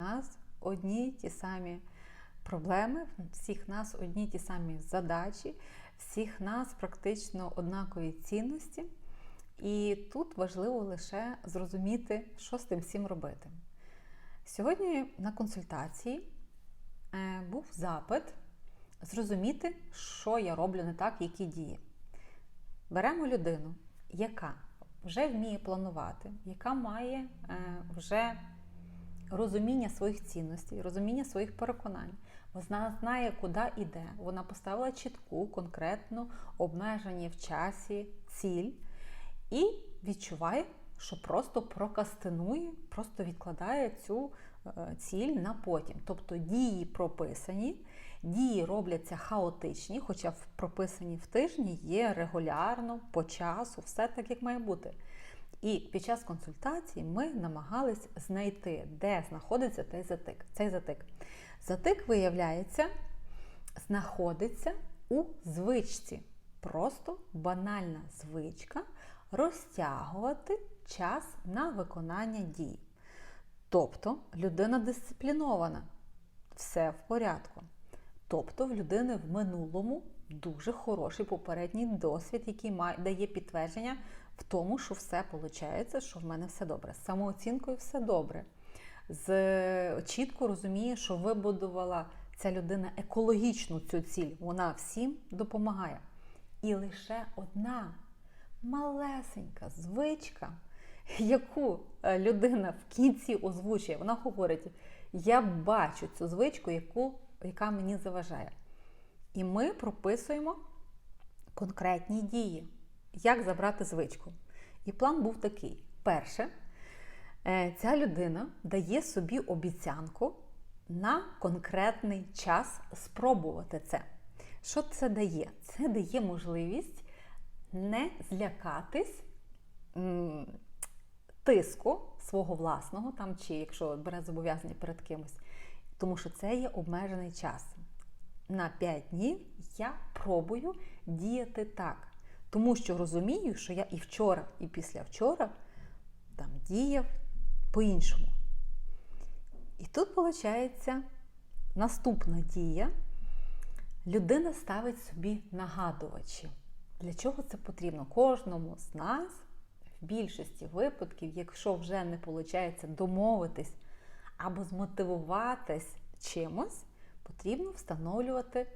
нас одні й ті самі проблеми, всіх нас одні й ті самі задачі, всіх нас практично однакові цінності. І тут важливо лише зрозуміти, що з тим всім робити. Сьогодні на консультації е, був запит зрозуміти, що я роблю не так, які дії. Беремо людину, яка вже вміє планувати, яка має е, вже розуміння своїх цінностей, розуміння своїх переконань. Вона знає, куди йде. Вона поставила чітку, конкретну, обмежені в часі ціль і відчуває, що просто прокастинує, просто відкладає цю е, ціль на потім. Тобто дії прописані, дії робляться хаотичні, хоча прописані в тижні є регулярно, по часу, все так, як має бути. І під час консультації ми намагались знайти, де знаходиться цей затик. Цей затик. Затик, виявляється, знаходиться у звичці. Просто банальна звичка розтягувати час на виконання дій. Тобто людина дисциплінована, все в порядку. Тобто в людини в минулому дуже хороший попередній досвід, який має, дає підтвердження в тому, що все виходить, що в мене все добре. З самооцінкою все добре. З, чітко розуміє, що вибудувала ця людина екологічну цю ціль. Вона всім допомагає. І лише одна малесенька звичка, яку е, людина в кінці озвучує, вона говорить: я бачу цю звичку, яку, яка мені заважає. І ми прописуємо конкретні дії, як забрати звичку. І план був такий: перше, е, ця людина дає собі обіцянку на конкретний час спробувати це. Що це дає? Це дає можливість не злякатись тиску свого власного, там, чи якщо бере зобов'язання перед кимось, тому що це є обмежений час. На 5 днів я пробую діяти так. Тому що розумію, що я і вчора, і післявчора там діяв по-іншому. І тут, виходить, наступна дія. Людина ставить собі нагадувачі. Для чого це потрібно? Кожному з нас, в більшості випадків, якщо вже не виходить домовитись або змотивуватись чимось, потрібно встановлювати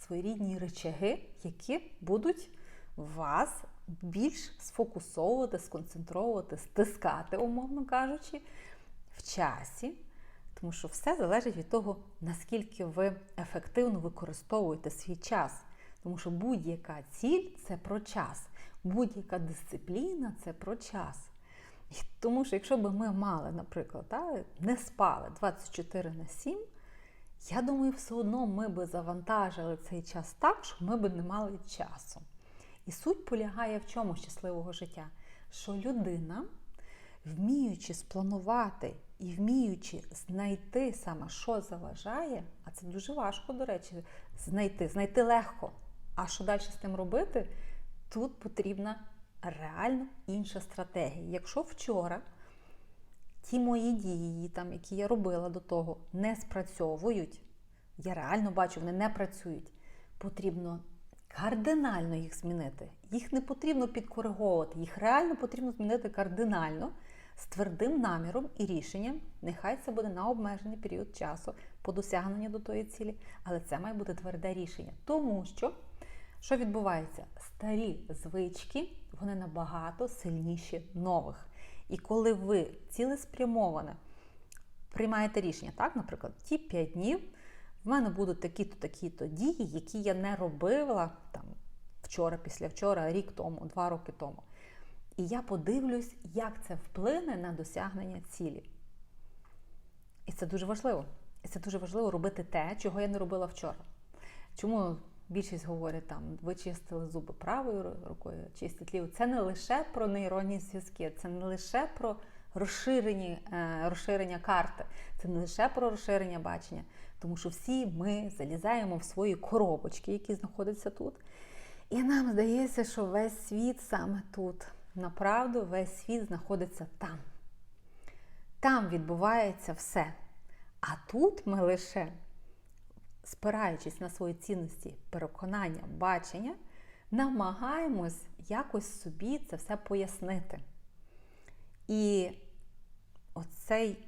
своєрідні речаги, які будуть вас більш сфокусовувати, сконцентровувати, стискати, умовно кажучи, в часі. Тому що все залежить від того, наскільки ви ефективно використовуєте свій час. Тому що будь-яка ціль це про час, будь-яка дисципліна це про час. І тому що якщо б ми мали, наприклад, та, не спали 24 на 7, я думаю, все одно ми би завантажили цей час так, що ми би не мали часу. І суть полягає в чому щасливого життя? Що людина, вміючи спланувати і вміючи знайти саме, що заважає, а це дуже важко, до речі, знайти, знайти легко. А що далі з тим робити? Тут потрібна реально інша стратегія. Якщо вчора ті мої дії, там, які я робила до того, не спрацьовують, я реально бачу, вони не працюють, потрібно кардинально їх змінити. Їх не потрібно підкориговувати, їх реально потрібно змінити кардинально з твердим наміром і рішенням. Нехай це буде на обмежений період часу по досягненню до тої цілі, але це має бути тверде рішення. Тому що, що відбувається? Старі звички вони набагато сильніші нових. І коли ви цілеспрямоване приймаєте рішення, так, наприклад, ті 5 днів в мене будуть такі-то, такі-то дії, які я не робила там вчора, післявчора, рік тому, два роки тому. І я подивлюсь, як це вплине на досягнення цілі. І це дуже важливо. І це дуже важливо робити те, чого я не робила вчора. Чому більшість говорять там, ви чистили зуби правою рукою, чистить лівою. Це не лише про нейронні зв'язки, це не лише про розширені, е, розширення карти, це не лише про розширення бачення, тому що всі ми залізаємо в свої коробочки, які знаходяться тут. І нам здається, що весь світ саме тут. Направду, весь світ знаходиться там. Там відбувається все. А тут ми лише, спираючись на свої цінності, переконання, бачення, намагаємось якось собі це все пояснити. І оцей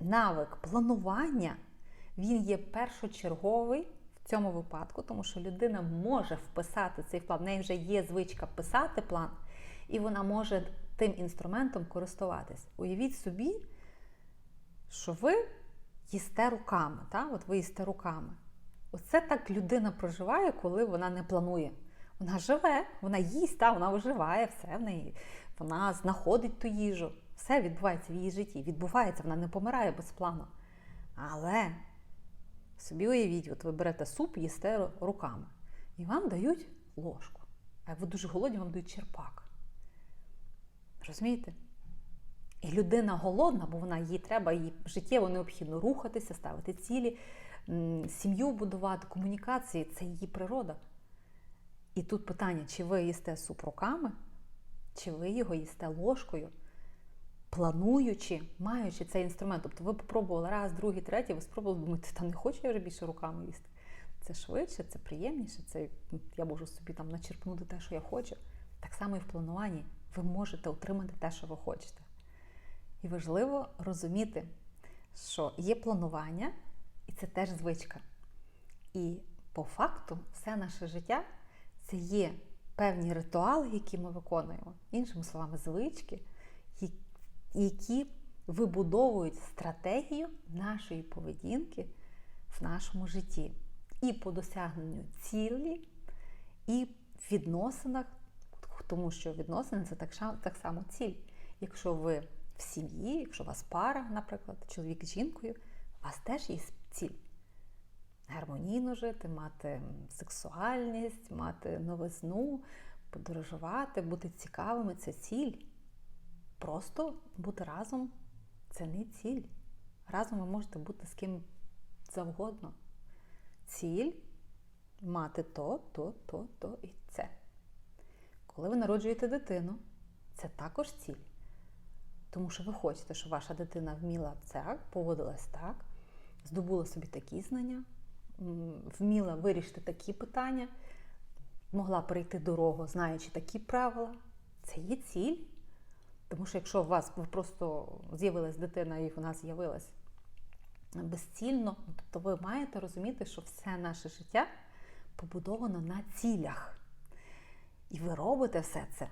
навик планування, він є першочерговий в цьому випадку, тому що людина може вписати цей план. В неї вже є звичка писати план, і вона може тим інструментом користуватись. Уявіть собі, що ви їсте руками. Та? От ви їсте руками. Оце так людина проживає, коли вона не планує. Вона живе, вона їсть, та, вона виживає, все в неї. Вона знаходить ту їжу. Все відбувається в її житті. Відбувається, вона не помирає без плану. Але собі уявіть, от ви берете суп, їсте руками. І вам дають ложку. А ви дуже голодні, вам дають черпак. Розумієте? І людина голодна, бо вона їй треба, їй життєво необхідно рухатися, ставити цілі, сім'ю будувати, комунікації це її природа. І тут питання, чи ви їсте суп руками, чи ви його їсте ложкою, плануючи, маючи цей інструмент. Тобто ви спробували раз, другий, третій, ви спробували думати, та не хочу я вже більше руками їсти. Це швидше, це приємніше, це я можу собі там начерпнути те, що я хочу. Так само і в плануванні ви можете отримати те, що ви хочете. І важливо розуміти, що є планування, і це теж звичка. І по факту все наше життя це є певні ритуали, які ми виконуємо, іншими словами, звички, які вибудовують стратегію нашої поведінки в нашому житті. І по досягненню цілі, і в відносинах, тому що відносини це так само ціль. Якщо ви в сім'ї, якщо у вас пара, наприклад, чоловік з жінкою, у вас теж є ціль. Гармонійно жити, мати сексуальність, мати новизну, подорожувати, бути цікавими це ціль. Просто бути разом це не ціль. Разом ви можете бути з ким завгодно. Ціль мати то, то, то, то і це. Коли ви народжуєте дитину, це також ціль. Тому що ви хочете, щоб ваша дитина вміла так, поводилась так, здобула собі такі знання, вміла вирішити такі питання, могла перейти дорогу, знаючи такі правила. Це є ціль. Тому що якщо у вас просто з'явилась дитина і вона з'явилась безцільно, то ви маєте розуміти, що все наше життя побудовано на цілях. І ви робите все це.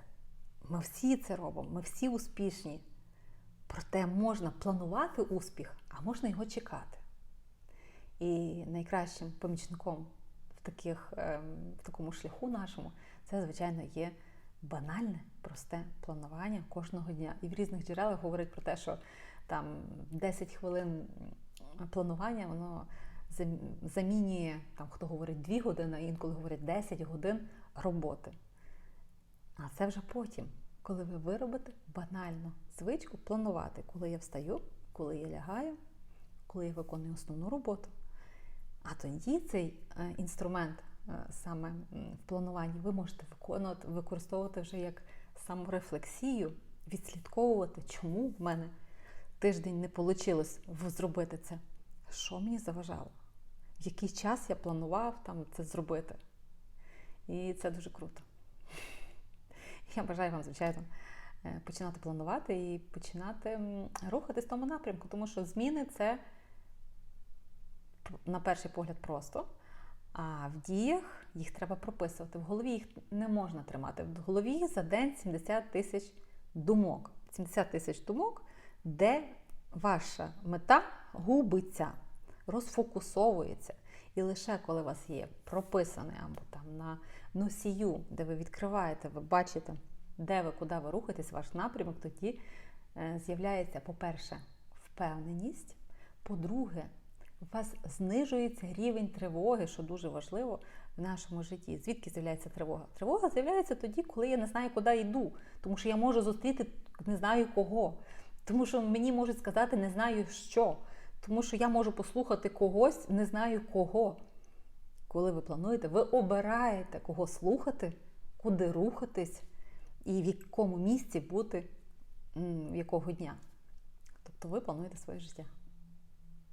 Ми всі це робимо, ми всі успішні. Проте можна планувати успіх, а можна його чекати. І найкращим помічником в таких, в такому шляху нашому це, звичайно, є банальне, просте планування кожного дня. І в різних джерелах говорять про те, що там 10 хвилин планування воно замінює, там хто говорить 2 години, а інколи говорять 10 годин роботи. А це вже потім, коли ви виробите банальну звичку планувати, коли я встаю, коли я лягаю, коли я виконую основну роботу. А тоді цей інструмент саме в плануванні ви можете виконувати, використовувати вже як саморефлексію, відслідковувати, чому в мене тиждень не вийшло зробити це. Що мені заважало? В який час я планував там це зробити? І це дуже круто. Я бажаю вам, звичайно, починати планувати і починати рухатись в тому напрямку, тому що зміни це, на перший погляд, просто. А в діях їх треба прописувати. В голові їх не можна тримати. В голові за день 70 тисяч думок. 70 тисяч думок, де ваша мета губиться, розфокусовується. І лише коли у вас є прописане або там на носію, де ви відкриваєте, ви бачите, де ви, куди ви рухаєтесь, ваш напрямок, тоді з'являється, по-перше, впевненість. По-друге, у вас знижується рівень тривоги, що дуже важливо в нашому житті. Звідки з'являється тривога? Тривога з'являється тоді, коли я не знаю, куди йду, тому що я можу зустріти не знаю кого. Тому що мені можуть сказати не знаю що. Тому що я можу послухати когось, не знаю кого. Коли ви плануєте, ви обираєте, кого слухати, куди рухатись і в якому місці бути якого дня. Тобто ви плануєте своє життя.